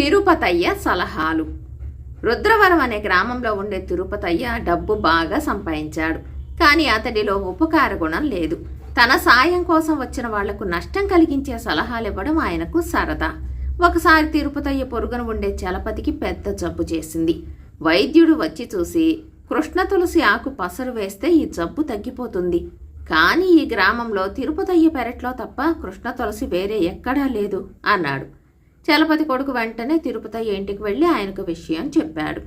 తిరుపతయ్య సలహాలు. రుద్రవరం అనే గ్రామంలో ఉండే తిరుపతయ్య డబ్బు బాగా సంపాదించాడు. కానీ అతడిలో ఉపకార గుణం లేదు. తన సాయం కోసం వచ్చిన వాళ్ళకు నష్టం కలిగించే సలహాలు ఇవ్వడం ఆయనకు సరదా. ఒకసారి తిరుపతయ్య పొరుగున ఉండే చలపతికి పెద్ద జబ్బు చేసింది. వైద్యుడు వచ్చి చూసి కృష్ణ తులసి ఆకు పసరు వేస్తే ఈ జబ్బు తగ్గిపోతుంది. కానీ ఈ గ్రామంలో తిరుపతయ్య పెరట్లో తప్ప కృష్ణ తులసి వేరే ఎక్కడా లేదు అన్నాడు. చలపతి కొడుకు వెంటనే తిరుపతి ఇంటికి వెళ్ళి ఆయనకు విషయం చెప్పాడు.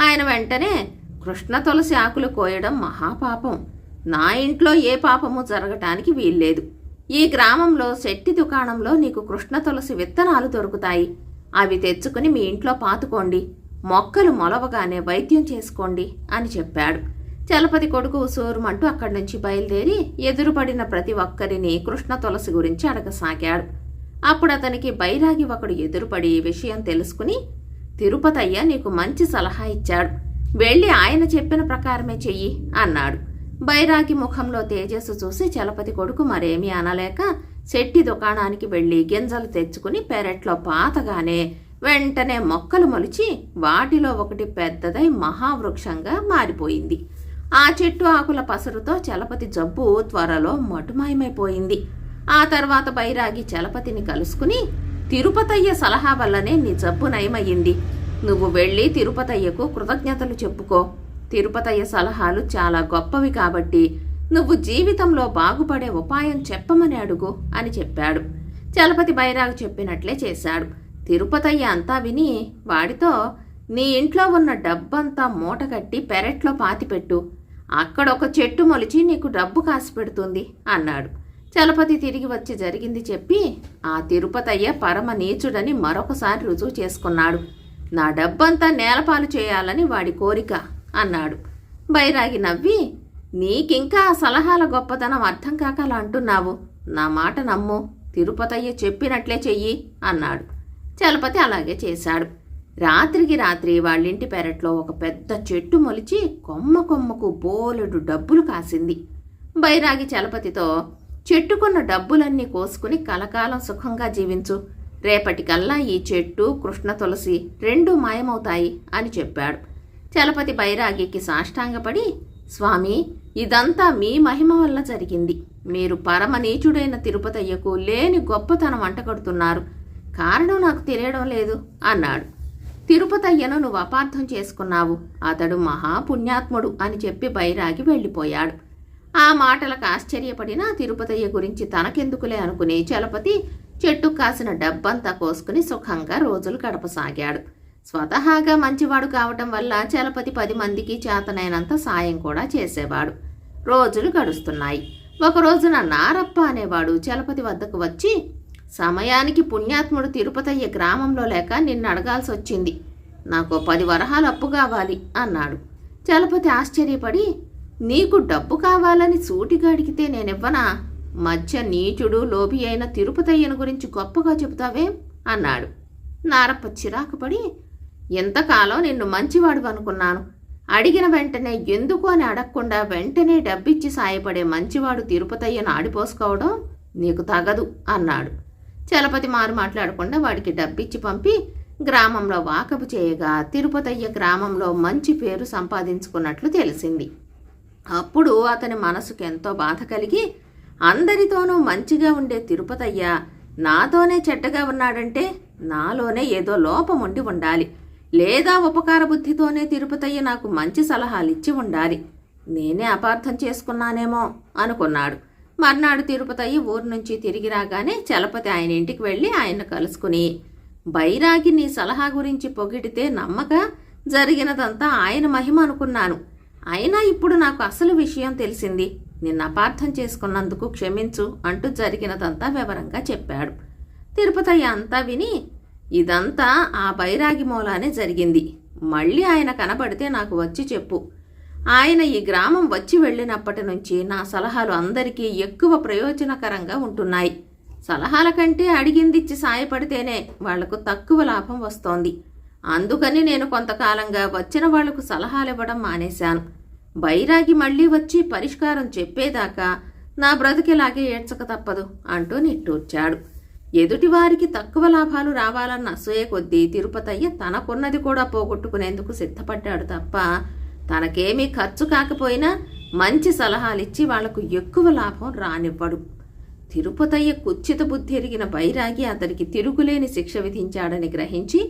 ఆయన వెంటనే కృష్ణ తులసి ఆకులు కోయడం మహాపాపం నా ఇంట్లో ఏ పాపము జరగటానికి వీల్లేదు. ఈ గ్రామంలో శెట్టి దుకాణంలో నీకు కృష్ణ తులసి విత్తనాలు దొరుకుతాయి. అవి తెచ్చుకుని మీ ఇంట్లో పాతుకోండి. మొక్కలు మొలవగానే వైద్యం చేసుకోండి అని చెప్పాడు. చలపతి కొడుకు సోరుమంటూ అక్కడి నుంచి బయలుదేరి ఎదురుపడిన ప్రతి ఒక్కరిని కృష్ణ తులసి గురించి అడగసాగాడు. అప్పుడు అతనికి బైరాగి ఒకడు ఎదురుపడి విషయం తెలుసుకుని తిరుపతయ్య నీకు మంచి సలహా ఇచ్చాడు. వెళ్ళి ఆయన చెప్పిన ప్రకారమే చెయ్యి అన్నాడు. బైరాగి ముఖంలో తేజస్సు చూసి చలపతి కొడుకు మరేమీ అనలేక చెట్టి దుకాణానికి వెళ్ళి గింజలు తెచ్చుకుని పెరట్లో పాతగానే వెంటనే మొక్కలు మొలిచి వాటిలో ఒకటి పెద్దదై మహావృక్షంగా మారిపోయింది. ఆ చెట్టు ఆకుల పసరుతో చలపతి జబ్బు త్వరలో మటుమాయమైపోయింది. ఆ తర్వాత బైరాగి చలపతిని కలుసుకుని తిరుపతయ్య సలహా వల్లనే నీ జబ్బు నయమయ్యింది. నువ్వు వెళ్ళి తిరుపతయ్యకు కృతజ్ఞతలు చెప్పుకో. తిరుపతయ్య సలహాలు చాలా గొప్పవి కాబట్టి నువ్వు జీవితంలో బాగుపడే ఉపాయం చెప్పమని అడుగు అని చెప్పాడు. చలపతి బైరాగు చెప్పినట్లే చేశాడు. తిరుపతయ్య అంతా విని వాడితో నీ ఇంట్లో ఉన్న డబ్బంతా మూటగట్టి పెరట్లో పాతిపెట్టు. అక్కడ ఒక చెట్టు మొలిచి నీకు డబ్బు కాసి పెడుతుంది అన్నాడు. చలపతి తిరిగి వచ్చి జరిగింది చెప్పి ఆ తిరుపతయ్య పరమ నీచుడని మరొకసారి రుజువు చేసుకున్నాడు. నా డబ్బంతా నేలపాలు చేయాలని వాడి కోరిక అన్నాడు. బైరాగి నవ్వి నీకింకా ఆ సలహాల గొప్పతనం అర్థం కాక అలా అంటున్నావు. నా మాట నమ్ము తిరుపతయ్య చెప్పినట్లే చెయ్యి అన్నాడు. చలపతి అలాగే చేశాడు. రాత్రికి రాత్రి వాళ్ళింటి పెరట్లో ఒక పెద్ద చెట్టు మొలిచి కొమ్మ కొమ్మకు బోలెడు డబ్బులు కాసింది. బైరాగి చలపతితో చెట్టుకున్న డబ్బులన్నీ కోసుకుని కలకాలం సుఖంగా జీవించు. రేపటికల్లా ఈ చెట్టు కృష్ణ తులసి రెండూ మాయమవుతాయి అని చెప్పాడు. చలపతి బైరాగికి సాష్టాంగపడి స్వామి ఇదంతా మీ మహిమ వల్ల జరిగింది. మీరు పరమ నీచుడైన తిరుపతయ్యకు లేని గొప్పతనం అంటగడుతున్నారు. కారణం నాకు తెలియడం లేదు అన్నాడు. తిరుపతయ్యను నువ్వు అపార్థం చేసుకున్నావు. అతడు మహాపుణ్యాత్ముడు అని చెప్పి బైరాగి వెళ్ళిపోయాడు. ఆ మాటలకు ఆశ్చర్యపడిన తిరుపతయ్య గురించి తనకెందుకులే అనుకుని చలపతి చెట్టు కాసిన డబ్బంతా కోసుకుని సుఖంగా రోజులు గడపసాగాడు. స్వతహాగా మంచివాడు కావటం వల్ల చలపతి పది మందికి చేతనైనంత సాయం కూడా చేసేవాడు. రోజులు గడుస్తున్నాయి. ఒక రోజున నారప్ప అనేవాడు చలపతి వద్దకు వచ్చి సమయానికి పుణ్యాత్ముడు తిరుపతయ్య గ్రామంలో లేక నిన్ను అడగాల్సి వచ్చింది నాకు పది వరహాలు అప్పు కావాలి అన్నాడు. చలపతి ఆశ్చర్యపడి నీకు డబ్బు కావాలని సూటిగా అడిగితే నేనివ్వనా? మధ్య నీచుడు లోభి అయిన తిరుపతయ్యను గురించి గొప్పగా చెబుతావేం? అన్నాడు. నారప్ప చిరాకుపడి ఎంతకాలం నిన్ను మంచివాడు అనుకున్నాను? అడిగిన వెంటనే ఎందుకు అని అడగకుండా వెంటనే డబ్బిచ్చి సాయపడే మంచివాడు తిరుపతయ్యను ఆడిపోసుకోవడం నీకు తగదు అన్నాడు. చలపతి మారు మాట్లాడకుండా వాడికి డబ్బిచ్చి పంపి గ్రామంలో వాకపు చేయగా తిరుపతయ్య గ్రామంలో మంచి పేరు సంపాదించుకున్నట్లు తెలిసింది. అప్పుడు అతని మనసుకు ఎంతో బాధ కలిగి అందరితోనూ మంచిగా ఉండే తిరుపతయ్య నాతోనే చెడ్డగా ఉన్నాడంటే నాలోనే ఏదో లోపం ఉండి ఉండాలి. లేదా ఉపకార బుద్ధితోనే తిరుపతయ్య నాకు మంచి సలహాలు ఇచ్చి ఉండాలి. నేనే అపార్థం చేసుకున్నానేమో అనుకున్నాడు. మర్నాడు తిరుపతయ్య ఊరు నుంచి తిరిగి రాగానే చలపతి ఆయన ఇంటికి వెళ్ళి ఆయన కలుసుకుని బైరాగి నీ సలహా గురించి పొగిడితే నమ్మక జరిగినదంతా ఆయన మహిమ అనుకున్నాను. అయినా ఇప్పుడు నాకు అసలు విషయం తెలిసింది. నిన్ను అపార్థం చేసుకున్నందుకు క్షమించు అంటూ జరిగినదంతా వివరంగా చెప్పాడు. తిరుపతయ్య అంతా విని ఇదంతా ఆ బైరాగి మూలానే జరిగింది. మళ్ళీ ఆయన కనబడితే నాకు వచ్చి చెప్పు. ఆయన ఈ గ్రామం వచ్చి వెళ్ళినప్పటి నుంచి నా సలహాలు అందరికీ ఎక్కువ ప్రయోజనకరంగా ఉంటున్నాయి. సలహాల కంటే అడిగిందిచ్చి సాయపడితేనే వాళ్ళకు తక్కువ లాభం వస్తోంది. అందుకని నేను కొంతకాలంగా వచ్చిన వాళ్ళకు సలహాలు ఇవ్వడం మానేశాను. బైరాగి మళ్ళీ వచ్చి పరిష్కారం చెప్పేదాకా నా బ్రతికిలాగే ఏడ్చక తప్పదు అంటూ నిట్టూర్చాడు. ఎదుటివారికి తక్కువ లాభాలు రావాలన్న అసూయ కొద్దీ తిరుపతయ్య తనకున్నది కూడా పోగొట్టుకునేందుకు సిద్ధపడ్డాడు తప్ప తనకేమీ ఖర్చు కాకపోయినా మంచి సలహాలిచ్చి వాళ్ళకు ఎక్కువ లాభం రానివ్వడు. తిరుపతయ్య కుచ్చిత బుద్ధి ఎరిగిన బైరాగి అతనికి తిరుగులేని శిక్ష విధించాడని గ్రహించి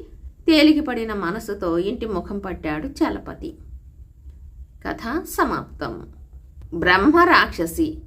తేలికపడిన మనసుతో ఇంటి ముఖం పట్టాడు చలపతి. కథ సమాప్తం. బ్రహ్మ రాక్షసి.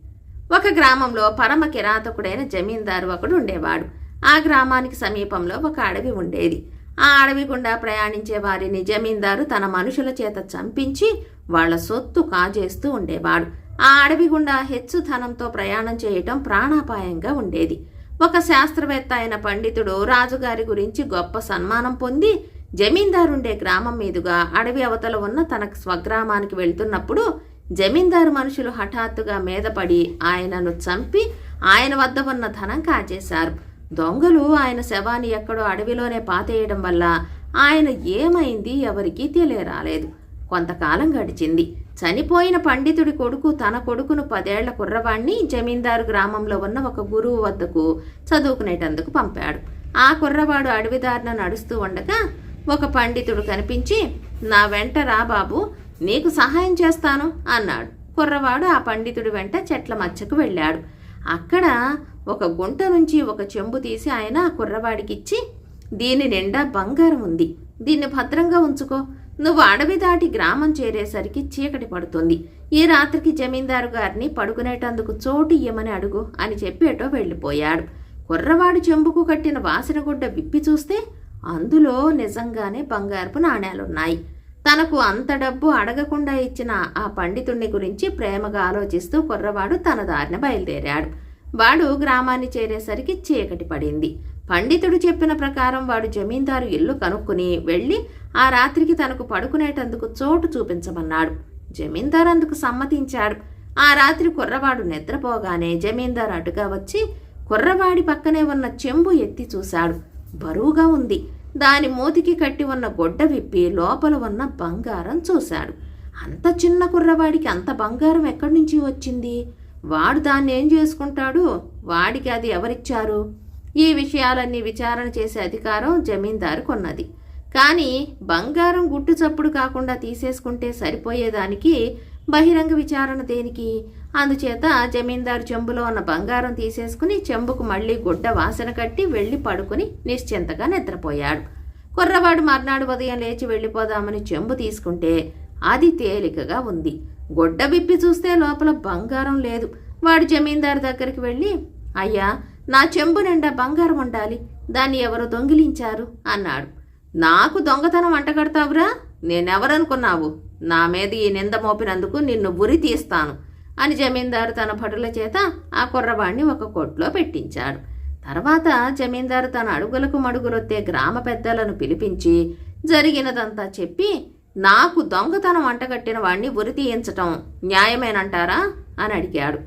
ఒక గ్రామంలో పరమ కిరాతకుడైన జమీందారు ఒకడు ఉండేవాడు. ఆ గ్రామానికి సమీపంలో ఒక అడవి ఉండేది. ఆ అడవి గుండా ప్రయాణించే వారిని జమీందారు తన మనుషుల చేత చంపించి వాళ్ళ సొత్తు కాజేస్తూ ఉండేవాడు. ఆ అడవి గుండా హెచ్చు ధనంతో ప్రయాణం చేయటం ప్రాణాపాయంగా ఉండేది. ఒక శాస్త్రవేత్త అయిన పండితుడు రాజుగారి గురించి గొప్ప సన్మానం పొంది జమీందారుండే గ్రామం మీదుగా అడవి అవతల ఉన్న తన స్వగ్రామానికి వెళ్తున్నప్పుడు జమీందారు మనుషులు హఠాత్తుగా మీదపడి ఆయనను చంపి ఆయన వద్ద ఉన్న ధనం కాజేశారు. దొంగలు ఆయన శవాన్ని ఎక్కడో అడవిలోనే పాతేయడం వల్ల ఆయన ఏమైంది ఎవరికీ తెలియరాలేదు. కొంతకాలం గడిచింది. చనిపోయిన పండితుడి కొడుకు తన కొడుకును పదేళ్ళ కుర్రవాణ్ణి జమీందారు గ్రామంలో ఉన్న ఒక గురువు వద్దకు చదువుకునేటందుకు పంపాడు. ఆ కుర్రవాడు అడవిదారిన నడుస్తూ ఉండగా ఒక పండితుడు కనిపించి నా వెంట రా బాబు నీకు సహాయం చేస్తాను అన్నాడు. కుర్రవాడు ఆ పండితుడి వెంట చెట్ల మధ్యకు వెళ్ళాడు. అక్కడ ఒక గుంట నుంచి ఒక చెంబు తీసి ఆయన ఆ కుర్రవాడికిచ్చి దీని నిండా బంగారం ఉంది. దీన్ని భద్రంగా ఉంచుకో. నువ్వు అడవి దాటి గ్రామం చేరేసరికి చీకటి పడుతుంది. ఈ రాత్రికి జమీందారు గారిని పడుకునేటందుకు చోటు ఇయ్యమని అడుగు అని చెప్పి ఎటో వెళ్ళిపోయాడు. కుర్రవాడు చెంబుకు కట్టిన వాసనగుడ్డ విప్పి చూస్తే అందులో నిజంగానే బంగారపు నాణేలున్నాయి. తనకు అంత డబ్బు అడగకుండా ఇచ్చిన ఆ పండితుణ్ణి గురించి ప్రేమగా ఆలోచిస్తూ కుర్రవాడు తన దారిన బయలుదేరాడు. వాడు గ్రామాన్ని చేరేసరికి చీకటి పడింది. పండితుడు చెప్పిన ప్రకారం వాడు జమీందారు ఇల్లు కనుక్కుని వెళ్ళి ఆ రాత్రికి తనకు పడుకునేటందుకు చోటు చూపించమన్నాడు. జమీందారు అందుకు సమ్మతించాడు. ఆ రాత్రి కుర్రవాడు నిద్రపోగానే జమీందారు అటుగా వచ్చి కుర్రవాడి పక్కనే ఉన్న చెంబు ఎత్తి చూశాడు. బరువుగా ఉంది. దాని మూతికి కట్టి ఉన్న గొడ్డ విప్పి లోపల ఉన్న బంగారం చూశాడు. అంత చిన్న కుర్రవాడికి అంత బంగారం ఎక్కడి నుంచి వచ్చింది? వాడు దాన్ని ఏం చేసుకుంటాడు? వాడికి అది ఎవరిచ్చారు? ఈ విషయాలన్నీ విచారణ చేసే అధికారం జమీందారు కొన్నది కానీ బంగారం గుట్టు చప్పుడు కాకుండా తీసేసుకుంటే సరిపోయేదానికి బహిరంగ విచారణ దేనికి? అందుచేత జమీందారు చెంబులో ఉన్న బంగారం తీసేసుకుని చెంబుకు మళ్ళీ గుడ్డ వాసన కట్టి వెళ్ళి పడుకుని నిశ్చింతగా నిద్రపోయాడు. కుర్రవాడు మర్నాడు ఉదయం లేచి వెళ్ళిపోదామని చెంబు తీసుకుంటే అది తేలికగా ఉంది. గుడ్డ విప్పి చూస్తే లోపల బంగారం లేదు. వాడు జమీందారు దగ్గరికి వెళ్ళి అయ్యా నా చెంబు నిండా బంగారం ఉండాలి. దాన్ని ఎవరు దొంగిలించారు? అన్నాడు. నాకు దొంగతనం అంటగడతావురా? నేనెవరనుకున్నావు? నా మీద ఈ నింద మోపినందుకు నిన్ను ఉరి తీస్తాను అని జమీందారు తన భటుల చేత ఆ కుర్రవాణ్ణి ఒక కొట్లో పెట్టించాడు. తర్వాత జమీందారు తన అడుగులకు మడుగులొత్తే గ్రామ పెద్దలను పిలిపించి జరిగినదంతా చెప్పి నాకు దొంగతనం అంటగట్టిన వాణ్ణి ఉరి తీయించటం న్యాయమేనంటారా? అని అడిగాడు.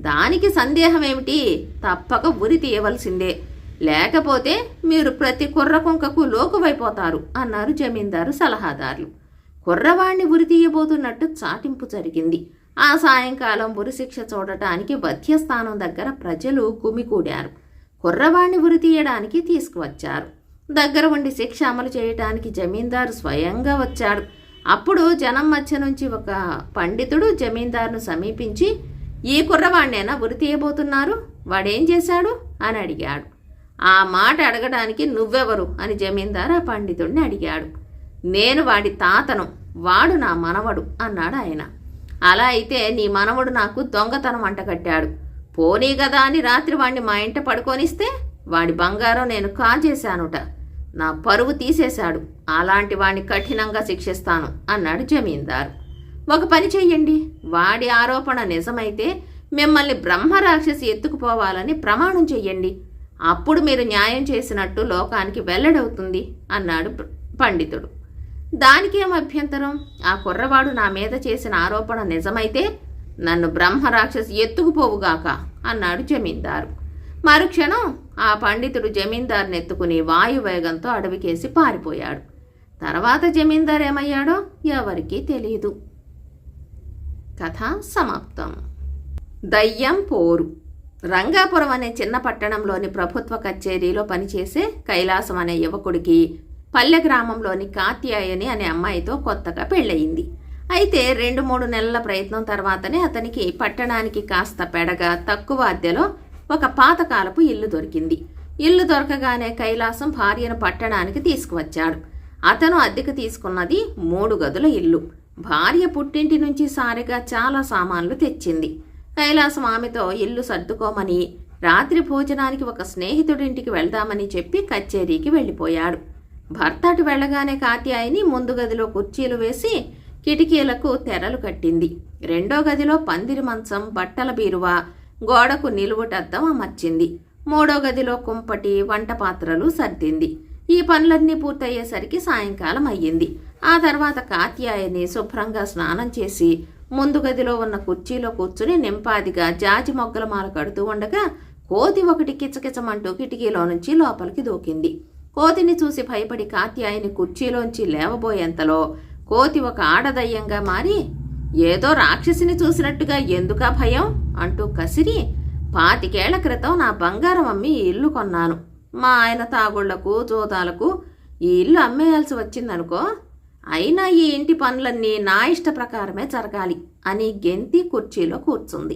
దానికి సందేహం ఏమిటి తప్పక ఉరి తీయవలసిందే. లేకపోతే మీరు ప్రతి కుర్ర కుంకకు లోకువైపోతారు అన్నారు జమీందారు సలహాదారులు. కుర్రవాణ్ణి ఉరి తీయబోతున్నట్టు చాటింపు జరిగింది. ఆ సాయంకాలం ఉరిశిక్ష చూడటానికి వధ్యస్థానం దగ్గర ప్రజలు గుమికూడారు కుర్రవాణ్ణి ఉరి తీయడానికి తీసుకువచ్చారు. దగ్గర ఉండి శిక్ష అమలు చేయటానికి జమీందారు స్వయంగా వచ్చాడు. అప్పుడు జనం మధ్య నుంచి ఒక పండితుడు జమీందారును సమీపించి ఈ కుర్రవాణ్ణేనా ఉరి తీయబోతున్నారు? వాడేం చేశాడు? అని అడిగాడు. ఆ మాట అడగడానికి నువ్వెవరు? అని జమీందారు ఆ పండితుడిని అడిగాడు. నేను వాడి తాతను వాడు నా మనవడు అన్నాడు ఆయన. అలా అయితే నీ మనవడు నాకు దొంగతనం అంటగట్టాడు పోనీ కదా అని రాత్రి వాణ్ణి మా ఇంట పడుకొనిస్తే వాడి బంగారం నేను కాజేశానుట. నా పరువు తీసేశాడు. అలాంటి వాణ్ణి కఠినంగా శిక్షిస్తాను అన్నాడు జమీందారు. ఒక పని చెయ్యండి. వాడి ఆరోపణ నిజమైతే మిమ్మల్ని బ్రహ్మరాక్షసి ఎత్తుకుపోవాలని ప్రమాణం చెయ్యండి. అప్పుడు మీరు న్యాయం చేసినట్టు లోకానికి వెల్లడవుతుంది అన్నాడు పండితుడు. దానికేం అభ్యంతరం? ఆ కుర్రవాడు నా మీద చేసిన ఆరోపణ నిజమైతే నన్ను బ్రహ్మరాక్షసి ఎత్తుకుపోవుగాక అన్నాడు జమీందారు. మరుక్షణం ఆ పండితుడు జమీందారుని ఎత్తుకుని వాయువేగంతో అడవికేసి పారిపోయాడు. తర్వాత జమీందారు ఏమయ్యాడో ఎవరికీ తెలియదు కథ సమాప్తం. దయ్యం పోరు. రంగాపురం అనే చిన్న పట్టణంలోని ప్రభుత్వ కచేరీలో పనిచేసే కైలాసం అనే యువకుడికి పల్లె గ్రామంలోని కాత్యాయని అనే అమ్మాయితో కొత్తగా పెళ్ళయింది. అయితే రెండు మూడు నెలల ప్రయత్నం తర్వాతనే అతనికి పట్టణానికి కాస్త పెడగా తక్కువ అద్దెలో ఒక పాతకాలపు ఇల్లు దొరికింది. ఇల్లు దొరకగానే కైలాసం భార్యను పట్టణానికి తీసుకువచ్చాడు. అతను అద్దెకు తీసుకున్నది మూడు గదుల ఇల్లు. భార్య పుట్టింటి నుంచి సారిగా చాలా సామాన్లు తెచ్చింది. కైలాసం ఆమెతో ఇల్లు సర్దుకోమని రాత్రి భోజనానికి ఒక స్నేహితుడింటికి వెళ్దామని చెప్పి కచేరీకి వెళ్ళిపోయాడు. భర్త అటు వెళ్ళగానే కాత్యాయిని ముందు గదిలో కుర్చీలు వేసి కిటికీలకు తెరలు కట్టింది. రెండో గదిలో పందిరి మంచం బట్టల బీరువా గోడకు నిలువుటద్దం అమర్చింది. మూడో గదిలో కుంపటి వంట పాత్రలు సర్దింది. ఈ పనులన్నీ పూర్తయ్యేసరికి సాయంకాలం అయ్యింది ఆ తర్వాత కాత్యాయని శుభ్రంగా స్నానం చేసి ముందు గదిలో ఉన్న కుర్చీలో కూర్చుని నింపాదిగా జాజి మొగ్గల మాల కడుతూ ఉండగా కోతి ఒకటి కిచకిచమంటూ కిటికీలో నుంచి లోపలికి దూకింది. కోతిని చూసి భయపడి కాత్యాయిని కుర్చీలోంచి లేవబోయేంతలో కోతి ఒక ఆడదయ్యంగా మారి ఏదో రాక్షసిని చూసినట్టుగా ఎందుకా భయం? అంటూ కసిరి పాతికేళ్ళ క్రితం నా బంగారం అమ్మి ఈ ఇల్లు కొన్నాను. మా ఆయన తాగుళ్ళకు జోదాలకు ఈ ఇల్లు అమ్మేయాల్సి వచ్చిందనుకో అయినా ఈ ఇంటి పనులన్నీ నా ఇష్ట ప్రకారమే జరగాలి అని గెంతి కుర్చీలో కూర్చుంది.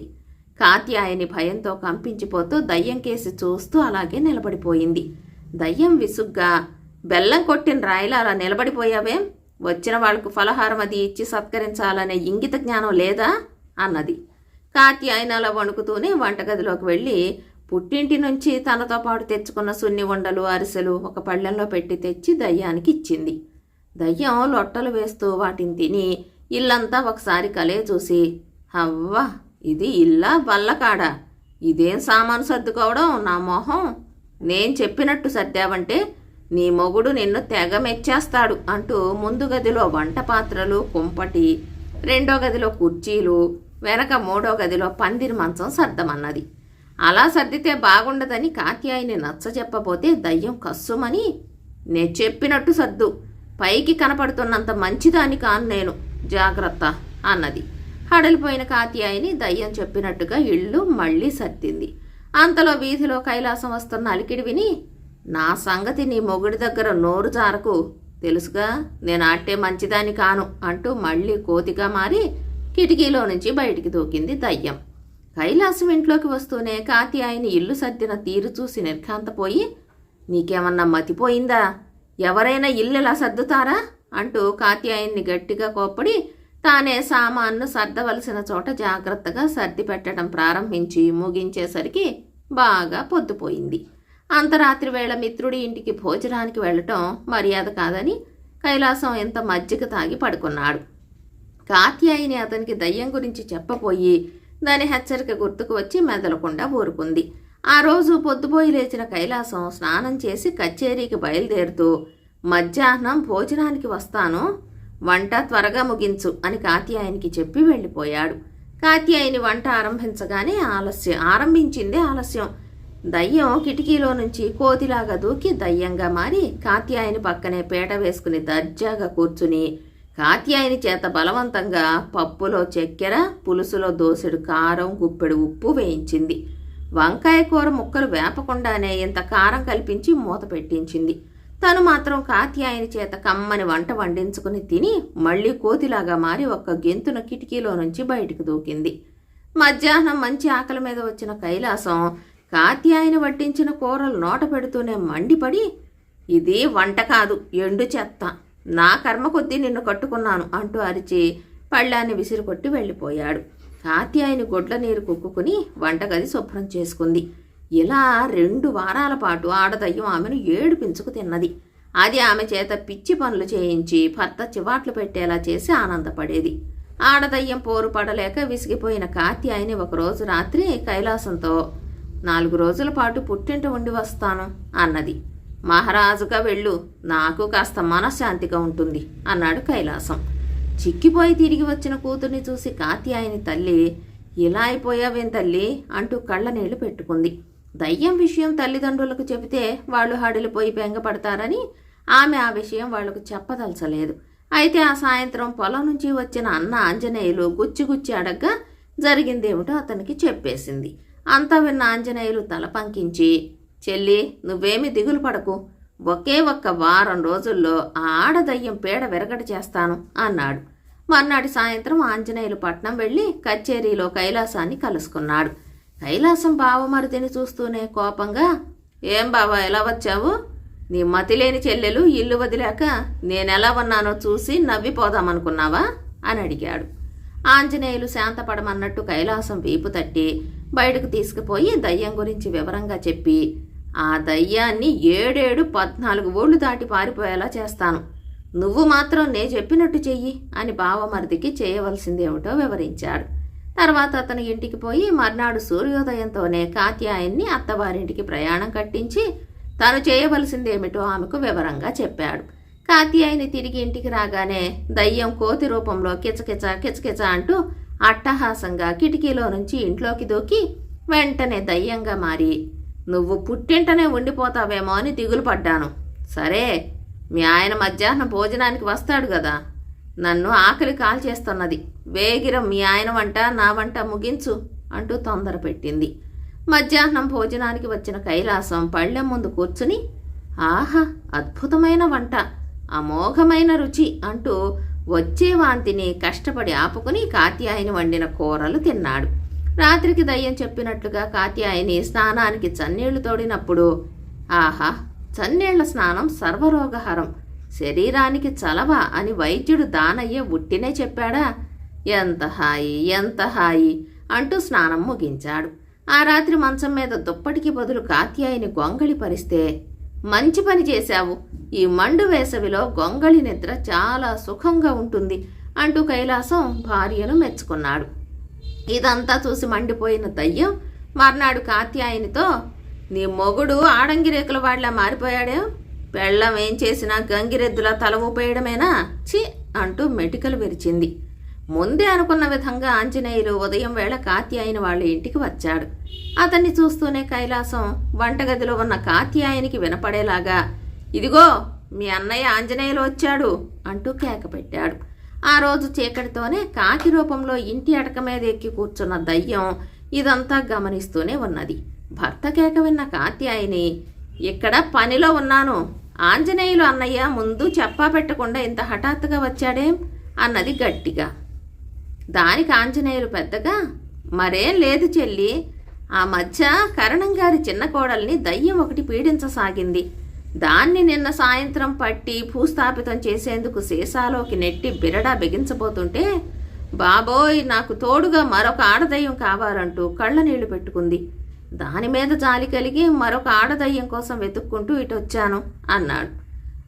కాత్యాయని భయంతో కంపించిపోతూ దయ్యం కేసి చూస్తూ అలాగే నిలబడిపోయింది. దయ్యం విసుగ్గా బెల్లం కొట్టిన రాయిలా అలా నిలబడిపోయావేం? వచ్చిన వాళ్ళకు ఫలహారం అది ఇచ్చి సత్కరించాలనే ఇంగిత జ్ఞానం లేదా అన్నది. కాత్యాయన అలా వణుకుతూనే వంటగదిలోకి వెళ్ళి పుట్టింటి నుంచి తనతో పాటు తెచ్చుకున్న సున్ని ఉండలు అరిసెలు ఒక పళ్ళెంలో పెట్టి తెచ్చి దయ్యానికి ఇచ్చింది. దయ్యం లొట్టలు వేస్తూ వాటిని తిని ఇల్లంతా ఒకసారి కలే చూసి అవ్వ ఇది ఇల్లా బల్లకాడ. ఇదేం సామాను సర్దుకోవడం నా మొహం? నేను చెప్పినట్టు సర్దావంటే నీ మొగుడు నిన్ను తెగ మెచ్చేస్తాడు అంటూ ముందు గదిలో వంట పాత్రలు కుంపటి రెండో గదిలో కుర్చీలు వెనక మూడో గదిలో పందిరి మంచం సర్దమన్నది. అలా సర్దితే బాగుండదని కాత్యాయిని నచ్చ చెప్పబోతే దయ్యం కస్సుమని నే చెప్పినట్టు సర్దు. పైకి కనపడుతున్నంత మంచిదాని కాను నేను. జాగ్రత్త అన్నది. హడలిపోయిన కాత్యాయిని దయ్యం చెప్పినట్టుగా ఇల్లు మళ్ళీ సర్దింది. అంతలో వీధిలో కైలాసం వస్తున్న అలికిడి విని నా సంగతి నీ మొగుడి దగ్గర నోరు జారకు తెలుసుగా నేను ఆటే మంచిదాని కాను అంటూ మళ్ళీ కోతిగా మారి కిటికీలో నుంచి బయటికి దూకింది దయ్యం. కైలాసం ఇంట్లోకి వస్తూనే కాత్యాయిని ఇల్లు సర్దిన తీరు చూసి నిర్ఘాంతపోయి నీకేమన్నా మతిపోయిందా? ఎవరైనా ఇల్లు ఇలా సర్దుతారా? అంటూ కాత్యాయన్ని గట్టిగా కోప్పడి తానే సామాన్ను సర్దవలసిన చోట జాగ్రత్తగా సర్ది పెట్టడం ప్రారంభించి ముగించేసరికి బాగా పొద్దుపోయింది. అంతరాత్రి వేళ మిత్రుడి ఇంటికి భోజనానికి వెళ్ళటం మర్యాద కాదని కైలాసం ఎంత మజ్జిగ తాగి పడుకున్నాడు. కాత్యాయిని అతనికి దయ్యం గురించి చెప్పపోయి దాని హెచ్చరిక గుర్తుకు వచ్చి మెదలకుండా ఊరుకుంది. ఆ రోజు పొద్దుపోయి లేచిన కైలాసం స్నానం చేసి కచేరీకి బయలుదేరుతూ మధ్యాహ్నం భోజనానికి వస్తాను వంట త్వరగా ముగించు అని కాత్యాయనికి చెప్పి వెళ్ళిపోయాడు. కాత్యాయని వంట ఆరంభించగానే ఆలస్యం ఆరంభించిందే ఆలస్యం. దయ్యం కిటికీలో నుంచి కోతిలాగా దూకి దయ్యంగా మారి కాత్యాయని పక్కనే పీట వేసుకుని దర్జాగా కూర్చుని కాత్యాయని చేత బలవంతంగా పప్పులో చక్కెర పులుసులో దోసెడు కారం గుప్పెడు ఉప్పు వేయించింది. వంకాయ కూర ముక్కలు వేపకుండానే ఇంత కారం కల్పించి మూత పెట్టించింది. తను మాత్రం కాత్యాయని చేత కమ్మని వంట వండించుకుని తిని మళ్ళీ కోతిలాగా మారి ఒక్క గెంతున కిటికీలో నుంచి బయటకు దూకింది. మధ్యాహ్నం మంచి ఆకలి మీద వచ్చిన కైలాసం కాత్యాయని వడ్డించిన కూరలు నోట పెడుతూనే మండిపడి ఇది వంట కాదు ఎండు చెత్త. నా కర్మ కొద్దీ నిన్ను కట్టుకున్నాను అంటూ అరిచి పళ్ళాన్ని విసిరికొట్టి వెళ్ళిపోయాడు. కాత్యాయని గొడ్ల నీరు కుక్కుని వంటగది శుభ్రం చేసుకుంది. ఇలా రెండు వారాల పాటు ఆడదయ్యం ఆమెను ఏడుపించుకు తిన్నది. అది ఆమె చేత పిచ్చి పనులు చేయించి భర్త చివాట్లు పెట్టేలా చేసి ఆనందపడేది. ఆడదయ్యం పోరు పడలేక విసిగిపోయిన కాత్యాయని ఒకరోజు రాత్రి కైలాసంతో నాలుగు రోజుల పాటు పుట్టింట ఉండి వస్తాను అన్నది. మహారాజుగా వెళ్ళు నాకు కాస్త మనశ్శాంతిగా ఉంటుంది అన్నాడు కైలాసం. చిక్కిపోయి తిరిగి వచ్చిన కూతుర్ని చూసి కాత్యాయని తల్లి ఇలా అయిపోయావేం తల్లి? అంటూ కళ్ళ నీళ్ళు పెట్టుకుంది. దయ్యం విషయం తల్లిదండ్రులకు చెబితే వాళ్ళు హడలిపోయి బెంగపడతారని ఆమె ఆ విషయం వాళ్ళకు చెప్పదలచలేదు. అయితే ఆ సాయంత్రం పొలం నుంచి వచ్చిన అన్న ఆంజనేయులు గుచ్చి గుచ్చి అడగ్గా జరిగిందేమిటో అతనికి చెప్పేసింది. అంతా విన్న ఆంజనేయులు తల పంకించి చెల్లి నువ్వేమి దిగులు పడకు. ఒకే ఒక్క వారం రోజుల్లో ఆ ఆడదయ్యం పేడ విరగట చేస్తాను అన్నాడు. మర్నాటి సాయంత్రం ఆంజనేయులు పట్నం వెళ్ళి కచేరీలో కైలాసాన్ని కలుసుకున్నాడు. కైలాసం బావమరిదిని చూస్తూనే కోపంగా ఏం బావా ఎలా వచ్చావు? నీ మతిలేని చెల్లెలు ఇల్లు వదిలాక నేనెలా ఉన్నానో చూసి నవ్విపోదామనుకున్నావా? అని అడిగాడు. ఆంజనేయులు శాంతపడమన్నట్టు కైలాసం వీపు తట్టి బయటకు తీసుకుపోయి దయ్యం గురించి వివరంగా చెప్పి ఆ దయ్యాన్ని ఏడేడు పద్నాలుగు ఓళ్ళు దాటి పారిపోయేలా చేస్తాను. నువ్వు మాత్రం నే చెప్పినట్టు చెయ్యి అని బావమరిదికి చేయవలసిందేమిటో వివరించాడు. తర్వాత అతను ఇంటికి పోయి మర్నాడు సూర్యోదయంతోనే కాత్యాయన్ని అత్తవారింటికి ప్రయాణం కట్టించి తాను చేయవలసిందేమిటో ఆమెకు వివరంగా చెప్పాడు. కాత్యాయని తిరిగి ఇంటికి రాగానే దయ్యం కోతి రూపంలో కిచకిచ కిచకిచ అంటూ అట్టహాసంగా కిటికీలో నుంచి ఇంట్లోకి దూకి వెంటనే దయ్యంగా మారి నువ్వు పుట్టింటనే ఉండిపోతావేమో అని దిగులు పడ్డాను. సరే మీ ఆయన మధ్యాహ్నం భోజనానికి వస్తాడు కదా నన్ను ఆకలి కాల్చేస్తున్నది వేగిరం మీ ఆయన వంట నా వంట ముగించు అంటూ తొందర పెట్టింది. మధ్యాహ్నం భోజనానికి వచ్చిన కైలాసం పళ్ళెం ముందు కూర్చుని ఆహా అద్భుతమైన వంట అమోఘమైన రుచి అంటూ వచ్చే వాంతిని కష్టపడి ఆపుకుని కాత్యాయని వండిన కూరలు తిన్నాడు. రాత్రికి దయ్యం చెప్పినట్లుగా కాత్యాయని స్నానానికి చన్నీళ్ళు తోడినప్పుడు ఆహా చన్నీళ్ళ స్నానం సర్వరోగహరం. శరీరానికి చలవ అని వైద్యుడు దానయ్య ఉట్టినే చెప్పాడా? ఎంత హాయి ఎంత హాయి అంటూ స్నానం ముగించాడు. ఆ రాత్రి మంచం మీద దుప్పటికి బదులు కాత్యాయిని గొంగళి పరిస్తే మంచి పని చేశావు. ఈ మండు వేసవిలో గొంగళి నిద్ర చాలా సుఖంగా ఉంటుంది అంటూ కైలాసం భార్యను మెచ్చుకున్నాడు. ఇదంతా చూసి మండిపోయిన దయ్యం మర్నాడు కాత్యాయనితో నీ మొగుడు ఆడంగిరేకుల వాడిలా మారిపోయాడే? పెళ్ళం ఏం చేసినా గంగిరెద్దులా తల ఊపేయడమేనా? చి అంటూ మెటికలు విరిచింది. ముందే అనుకున్న విధంగా ఆంజనేయులు ఉదయం వేళ కాత్యాయన వాళ్ళ ఇంటికి వచ్చాడు. అతన్ని చూస్తూనే కైలాసం వంటగదిలో ఉన్న కాత్యాయనికి వినపడేలాగా ఇదిగో మీ అన్నయ్య ఆంజనేయులు వచ్చాడు అంటూ కేక పెట్టాడు. ఆ రోజు చీకటితోనే కాకి రూపంలో ఇంటి అడక మీద ఎక్కి కూర్చున్న దయ్యం ఇదంతా గమనిస్తూనే ఉన్నది. భర్త కేక విన్న కాత్యాయిని ఇక్కడ పనిలో ఉన్నాను. ఆంజనేయులు అన్నయ్య ముందు చెప్పా పెట్టకుండా ఇంత హఠాత్తుగా వచ్చాడేం? అన్నది గట్టిగా. దానికి ఆంజనేయులు పెద్దగా మరేం లేదు చెల్లి. ఆ మధ్య కరణం గారి చిన్న కోడల్ని దయ్యం ఒకటి పీడించసాగింది. దాన్ని నిన్న సాయంత్రం పట్టి భూస్థాపితం చేసేందుకు సీసాలోకి నెట్టి బిరడా బిగించబోతుంటే బాబోయ్ నాకు తోడుగా మరొక ఆడదయ్యం కావాలంటూ కళ్ళ నీళ్ళు పెట్టుకుంది. దాని మీద జాలి కలిగి మరొక ఆడదయ్యం కోసం వెతుక్కుంటూ ఇటొచ్చాను అన్నాడు.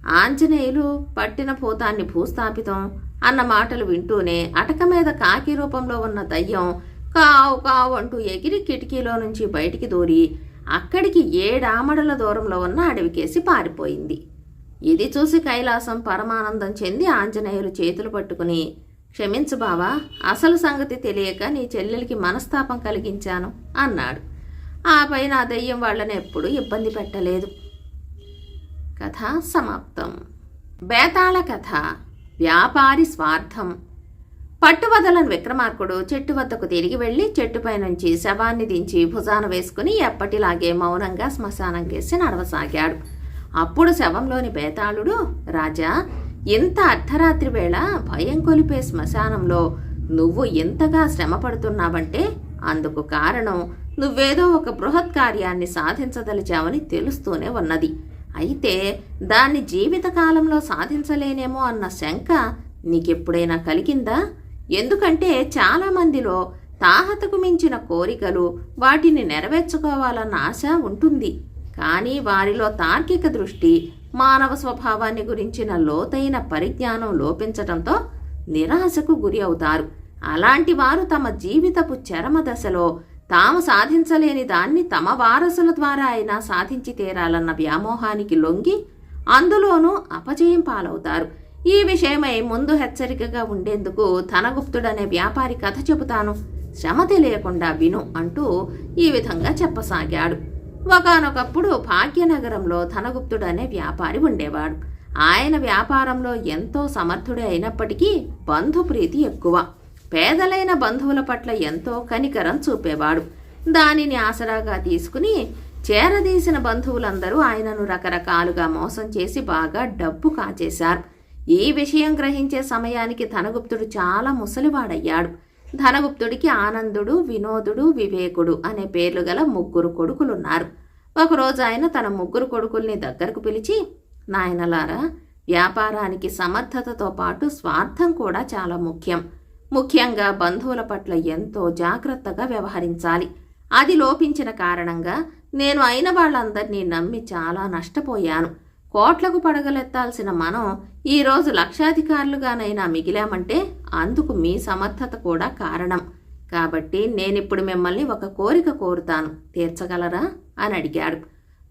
ఆంజనేయులు పట్టిన భూతాన్ని భూస్థాపితం అన్న మాటలు వింటూనే అటక మీద కాకి రూపంలో ఉన్న దయ్యం కావు కావు అంటూ ఎగిరి కిటికీలో నుంచి బయటికి దూరి అక్కడికి ఏడామడల దూరంలో ఉన్న అడవికేసి పారిపోయింది. ఇది చూసి కైలాసం పరమానందం చెంది ఆంజనేయులు చేతులు పట్టుకుని క్షమించు బావా అసలు సంగతి తెలియక నీ చెల్లెలికి మనస్తాపం కలిగించాను అన్నాడు. ఆ పైన దెయ్యం వాళ్ళని ఎప్పుడూ ఇబ్బంది పెట్టలేదు. కథ సమాప్తం. బేతాళ కథ. వ్యాపారి స్వార్థం. పట్టువదలని విక్రమార్కుడు చెట్టు వద్దకు తిరిగి వెళ్ళి చెట్టుపై నుంచి శవాన్ని దించి భుజాన వేసుకుని ఎప్పటిలాగే మౌనంగా శ్మశానం కేసి నడవసాగాడు. అప్పుడు శవంలోని బేతాళుడు రాజా ఇంత అర్ధరాత్రి వేళ భయం కొలిపే శ్మశానంలో నువ్వు ఇంతగా శ్రమ పడుతున్నావంటే అందుకు కారణం నువ్వేదో ఒక బృహత్ కార్యాన్ని సాధించదలిచావని తెలుస్తూనే ఉన్నది. అయితే దాన్ని జీవితకాలంలో సాధించలేనేమో అన్న శంక నీకెప్పుడైనా కలిగిందా? ఎందుకంటే చాలామందిలో తాహతకు మించిన కోరికలు వాటిని నెరవేర్చుకోవాలన్న ఆశ ఉంటుంది. కానీ వారిలో తార్కిక దృష్టి మానవ స్వభావాన్ని గురించిన లోతైన పరిజ్ఞానం లోపించటంతో నిరాశకు గురి అవుతారు. అలాంటి వారు తమ జీవితపు చరమ దశలో తాము సాధించలేని దాన్ని తమ వారసుల ద్వారా అయినా సాధించి తీరాలన్న వ్యామోహానికి లొంగి అందులోనూ అపజయం పాలవుతారు. ఈ విషయమై ముందు హెచ్చరికగా ఉండేందుకు ధనగుప్తుడనే వ్యాపారి కథ చెబుతాను. శ్రమ తెలియకుండా విను అంటూ ఈ విధంగా చెప్పసాగాడు. ఒకనొకప్పుడు భాగ్యనగరంలో ధనగుప్తుడనే వ్యాపారి ఉండేవాడు. ఆయన వ్యాపారంలో ఎంతో సమర్థుడే అయినప్పటికీ బంధుప్రీతి ఎక్కువ. పేదలైన బంధువుల పట్ల ఎంతో కనికరం చూపేవాడు. దానిని ఆసరాగా తీసుకుని చేరదీసిన బంధువులందరూ ఆయనను రకరకాలుగా మోసం చేసి బాగా డబ్బు కాచేశారు. ఈ విషయం గ్రహించే సమయానికి ధనగుప్తుడు చాలా ముసలివాడయ్యాడు. ధనగుప్తుడికి ఆనందుడు వినోదుడు వివేకుడు అనే పేర్లు గల ముగ్గురు కొడుకులున్నారు. ఒకరోజు ఆయన తన ముగ్గురు కొడుకుల్ని దగ్గరకు పిలిచి నాయనలారా వ్యాపారానికి సమర్థతతో పాటు స్వార్థం కూడా చాలా ముఖ్యం. ముఖ్యంగా బంధువుల పట్ల ఎంతో జాగ్రత్తగా వ్యవహరించాలి. అది లోపించిన కారణంగా నేను అయిన వాళ్ళందరినీ నమ్మి చాలా నష్టపోయాను. కోట్లకు పడగలెత్తాల్సిన మనం ఈరోజు లక్షాధికారులుగానైనా మిగిలామంటే అందుకు మీ సమర్థత కూడా కారణం. కాబట్టి నేనిప్పుడు మిమ్మల్ని ఒక కోరిక కోరుతాను. తీర్చగలరా? అని అడిగాడు.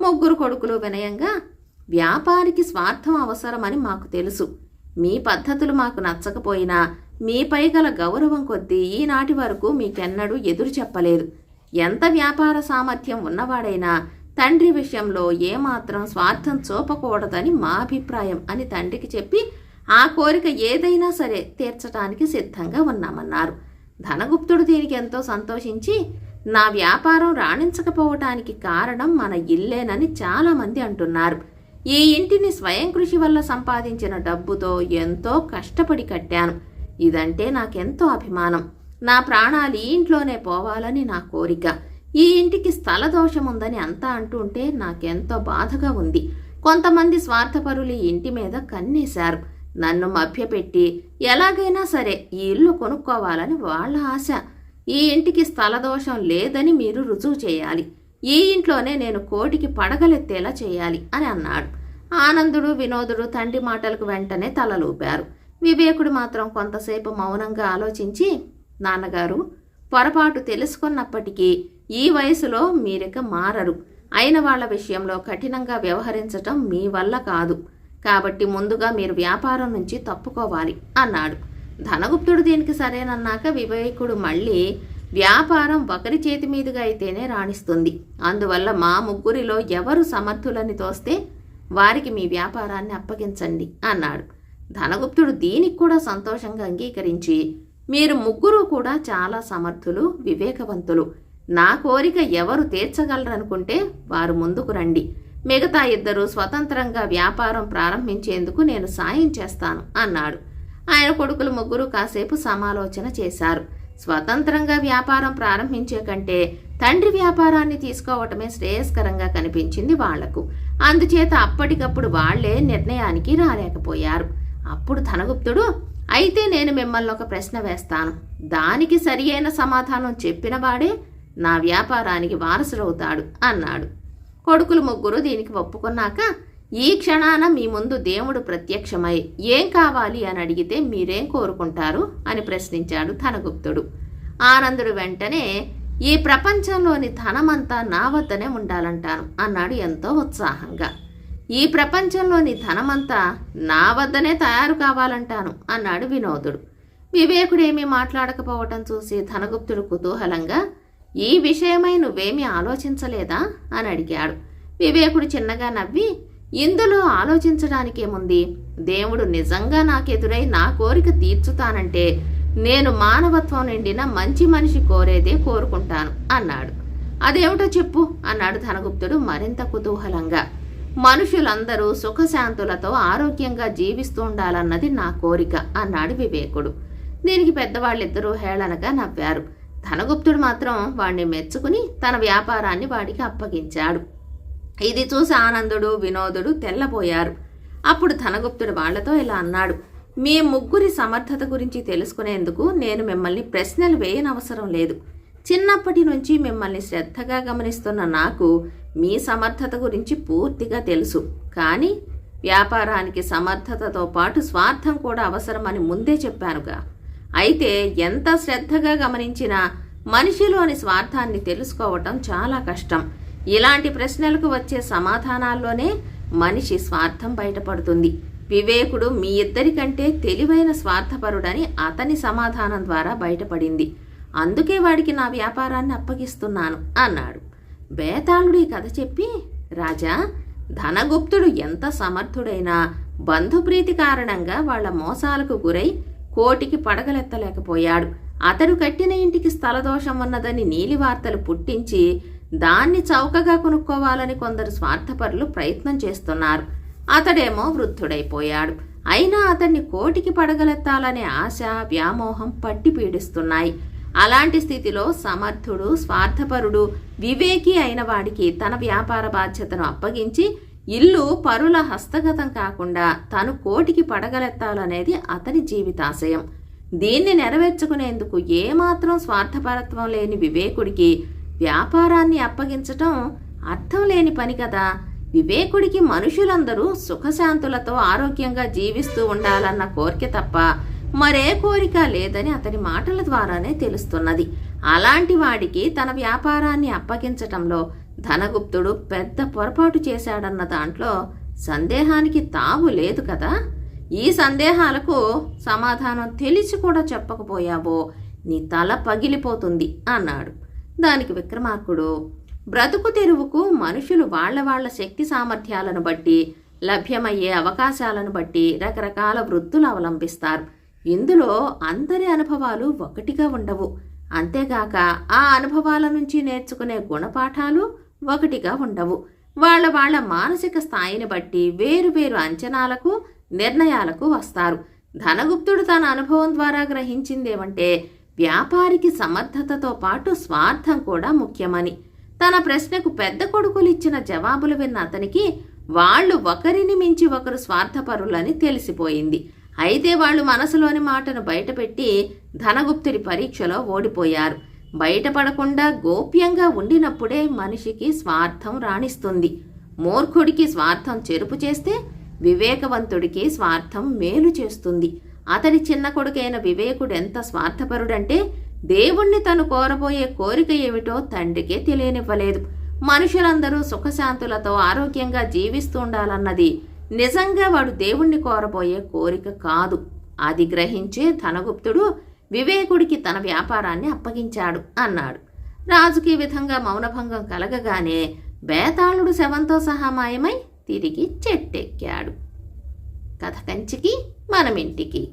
ముగ్గురు కొడుకులు వినయంగా వ్యాపారికి స్వార్థం అవసరమని మాకు తెలుసు. మీ పద్ధతులు మాకు నచ్చకపోయినా మీపై గల గౌరవం కొద్దీ ఈనాటి వరకు మీకెన్నడూ ఎదురు చెప్పలేదు. ఎంత వ్యాపార సామర్థ్యం ఉన్నవాడైనా తండ్రి విషయంలో ఏమాత్రం స్వార్థం చూపకూడదని మా అభిప్రాయం అని తండ్రికి చెప్పి ఆ కోరిక ఏదైనా సరే తీర్చడానికి సిద్ధంగా ఉన్నామన్నారు. ధనగుప్తుడు దీనికి ఎంతో సంతోషించి నా వ్యాపారం రాణించకపోవటానికి కారణం మన ఇల్లేనని చాలామంది అంటున్నారు. ఈ ఇంటిని స్వయం కృషి వల్ల సంపాదించిన డబ్బుతో ఎంతో కష్టపడి కట్టాను. ఇదంటే నాకెంతో అభిమానం. నా ప్రాణాలు ఈ ఇంట్లోనే పోవాలని నా కోరిక. ఈ ఇంటికి స్థల దోషం ఉందని అంతా అంటుంటే నాకెంతో బాధగా ఉంది. కొంతమంది స్వార్థపరులు ఈ ఇంటి మీద కన్నేశారు. నన్ను మభ్యపెట్టి ఎలాగైనా సరే ఈ ఇల్లు కొనుక్కోవాలని వాళ్ళ ఆశ. ఈ ఇంటికి స్థల దోషం లేదని మీరు రుజువు చేయాలి. ఈ ఇంట్లోనే నేను కోటికి పడగలెత్తేలా చేయాలి అని అన్నాడు. ఆనందుడు వినోదుడు తండ్రి మాటలకు వెంటనే తలలూపారు వివేకుడు మాత్రం కొంతసేపు మౌనంగా ఆలోచించి నాన్నగారు పొరపాటు తెలుసుకున్నప్పటికీ ఈ వయసులో మీరిక మారరు. అయిన వాళ్ళ విషయంలో కఠినంగా వ్యవహరించటం మీ వల్ల కాదు. కాబట్టి ముందుగా మీరు వ్యాపారం నుంచి తప్పుకోవాలి అన్నాడు. ధనగుప్తుడు దీనికి సరేనన్నాక వివేకుడు మళ్ళీ వ్యాపారం ఒకరి చేతి మీదుగా అయితేనే రాణిస్తుంది. అందువల్ల మా ముగ్గురిలో ఎవరు సమర్థులని తోస్తే వారికి మీ వ్యాపారాన్ని అప్పగించండి అన్నాడు. ధనగుప్తుడు దీనికి కూడా సంతోషంగా అంగీకరించి మీరు ముగ్గురు కూడా చాలా సమర్థులు వివేకవంతులు. నా కోరిక ఎవరు తీర్చగలరనుకుంటే వారు ముందుకు రండి. మిగతా ఇద్దరు స్వతంత్రంగా వ్యాపారం ప్రారంభించేందుకు నేను సాయం చేస్తాను అన్నాడు. ఆయన కొడుకులు ముగ్గురు కాసేపు సమాలోచన చేశారు. స్వతంత్రంగా వ్యాపారం ప్రారంభించే కంటే తండ్రి వ్యాపారాన్ని తీసుకోవటమే శ్రేయస్కరంగా కనిపించింది వాళ్ళకు. అందుచేత అప్పటికప్పుడు వాళ్ళే నిర్ణయానికి రాలేకపోయారు. అప్పుడు ధనగుప్తుడు అయితే నేను మిమ్మల్ని ఒక ప్రశ్న వేస్తాను. దానికి సరియైన సమాధానం చెప్పినవాడే నా వ్యాపారానికి వారసుడవుతాడు అన్నాడు. కొడుకులు ముగ్గురు దీనికి ఒప్పుకున్నాక ఈ క్షణాన మీ ముందు దేవుడు ప్రత్యక్షమై ఏం కావాలి అని అడిగితే మీరేం కోరుకుంటారు అని ప్రశ్నించాడు ధనగుప్తుడు. ఆనందుడు వెంటనే ఈ ప్రపంచంలోని ధనమంతా నా వద్దనే ఉండాలంటాను అన్నాడు ఎంతో ఉత్సాహంగా. ఈ ప్రపంచంలోని ధనమంతా నా వద్దనే తయారు కావాలంటాను అన్నాడు వినోదుడు. వివేకుడేమీ మాట్లాడకపోవటం చూసి ధనగుప్తుడు కుతూహలంగా ఈ విషయమై నువ్వేమీ ఆలోచించలేదా? అని అడిగాడు. వివేకుడు చిన్నగా నవ్వి ఇందులో ఆలోచించడానికేముంది? దేవుడు నిజంగా నాకెదురై నా కోరిక తీర్చుతానంటే నేను మానవత్వం నిండిన మంచి మనిషి కోరేదే కోరుకుంటాను అన్నాడు. అదేమిటో చెప్పు అన్నాడు ధనగుప్తుడు మరింత కుతూహలంగా. మనుషులందరూ సుఖశాంతులతో ఆరోగ్యంగా జీవిస్తూ ఉండాలన్నది నా కోరిక అన్నాడు వివేకుడు. దీనికి పెద్దవాళ్ళిద్దరూ హేళనగా నవ్వారు. ధనగుప్తుడు మాత్రం వాణ్ణి మెచ్చుకుని తన వ్యాపారాన్ని వాడికి అప్పగించాడు. ఇది చూసి ఆనందుడు వినోదుడు తెల్లబోయారు. అప్పుడు ధనగుప్తుడు వాళ్ళతో ఇలా అన్నాడు మీ ముగ్గురి సమర్థత గురించి తెలుసుకునేందుకు నేను మిమ్మల్ని ప్రశ్నలు వేయనవసరం లేదు. చిన్నప్పటి నుంచి మిమ్మల్ని శ్రద్ధగా గమనిస్తున్న నాకు మీ సమర్థత గురించి పూర్తిగా తెలుసు. కానీ వ్యాపారానికి సమర్థతతో పాటు స్వార్థం కూడా అవసరమని ముందే చెప్పానుగా. అయితే ఎంత శ్రద్ధగా గమనించినా మనిషిలోని స్వార్థాన్ని తెలుసుకోవటం చాలా కష్టం. ఇలాంటి ప్రశ్నలకు వచ్చే సమాధానాల్లోనే మనిషి స్వార్థం బయటపడుతుంది. వివేకుడు మీ ఇద్దరికంటే తెలివైన స్వార్థపరుడని అతని సమాధానం ద్వారా బయటపడింది. అందుకే వాడికి నా వ్యాపారాన్ని అప్పగిస్తున్నాను అన్నాడు. బేతాళుడు ఈ కథ చెప్పి రాజా ధనగుప్తుడు ఎంత సమర్థుడైనా బంధుప్రీతి కారణంగా వాళ్ళ మోసాలకు గురై కోటికి పడగలెత్తలేకపోయాడు. అతడు కట్టిన ఇంటికి స్థలదోషం ఉన్నదని నీలి వార్తలు పుట్టించి దాన్ని చౌకగా కొనుక్కోవాలని కొందరు స్వార్థపరులు ప్రయత్నం చేస్తున్నారు. అతడేమో వృద్ధుడైపోయాడు. అయినా అతన్ని కోటికి పడగలెత్తాలనే ఆశ వ్యామోహం పట్టి పీడిస్తున్నాయి. అలాంటి స్థితిలో సమర్థుడు స్వార్థపరుడు వివేకి అయిన వాడికి తన వ్యాపార బాధ్యతను అప్పగించి ఇల్లు పరుల హస్తగతం కాకుండా తను కోటికి పడగలెత్తాలనేది అతని జీవితాశయం. దీన్ని నెరవేర్చుకునేందుకు ఏమాత్రం స్వార్థపరత్వం లేని వివేకుడికి వ్యాపారాన్ని అప్పగించటం అర్థం లేని పని కదా. వివేకుడికి మనుషులందరూ సుఖశాంతులతో ఆరోగ్యంగా జీవిస్తూ ఉండాలన్న కోరిక తప్ప మరే కోరిక లేదని అతని మాటల ద్వారానే తెలుస్తున్నది. అలాంటి వాడికి తన వ్యాపారాన్ని అప్పగించటంలో ధనగుప్తుడు పెద్ద పొరపాటు చేశాడన్న దాంట్లో సందేహానికి తావు లేదు కదా? ఈ సందేహాలకు సమాధానం తెలిసి కూడా చెప్పకపోయావో నీ తల పగిలిపోతుంది అన్నాడు. దానికి విక్రమార్కుడు బ్రతుకు తెరువుకు మనుషులు వాళ్ళ వాళ్ళ శక్తి సామర్థ్యాలను బట్టి లభ్యమయ్యే అవకాశాలను బట్టి రకరకాల వృత్తులు అవలంబిస్తారు. ఇందులో అందరి అనుభవాలు ఒకటిగా ఉండవు. అంతేగాక ఆ అనుభవాల నుంచి నేర్చుకునే గుణపాఠాలు ఒకటిగా ఉండవు. వాళ్ళ వాళ్ళ మానసిక స్థాయిని బట్టి వేరు వేరు అంచనాలకు నిర్ణయాలకు వస్తారు. ధనగుప్తుడు తన అనుభవం ద్వారా గ్రహించిందేమంటే వ్యాపారికి సమర్థతతో పాటు స్వార్థం కూడా ముఖ్యమని. తన ప్రశ్నకు పెద్ద కొడుకులు ఇచ్చిన జవాబులు విన్న అతనికి వాళ్ళు ఒకరిని మించి ఒకరు స్వార్థపరులని తెలిసిపోయింది. అయితే వాళ్ళు మనసులోని మాటను బయటపెట్టి ధనగుప్తుడి పరీక్షలో ఓడిపోయారు. బయటపడకుండా గోప్యంగా ఉండినప్పుడే మనిషికి స్వార్థం రాణిస్తుంది. మూర్ఖుడికి స్వార్థం చెరుపు చేస్తే వివేకవంతుడికి స్వార్థం మేలు చేస్తుంది. అతడి చిన్న కొడుకైన వివేకుడు ఎంత స్వార్థపరుడంటే దేవుణ్ణి తను కోరబోయే కోరిక ఏమిటో తండ్రికే తెలియనివ్వలేదు. మనుషులందరూ సుఖశాంతులతో ఆరోగ్యంగా జీవిస్తూ ఉండాలన్నది నిజంగా వాడు దేవుణ్ణి కోరబోయే కోరిక కాదు. అది గ్రహించే ధనగుప్తుడు వివేకుడికి తన వ్యాపారాన్ని అప్పగించాడు అన్నాడు. రాజుకి విధంగా మౌనభంగం కలగగానే బేతాళుడు శవంతో సహా మాయమై తిరిగి చెట్టెక్కాడు. కథ కంచికి మనమింటికి.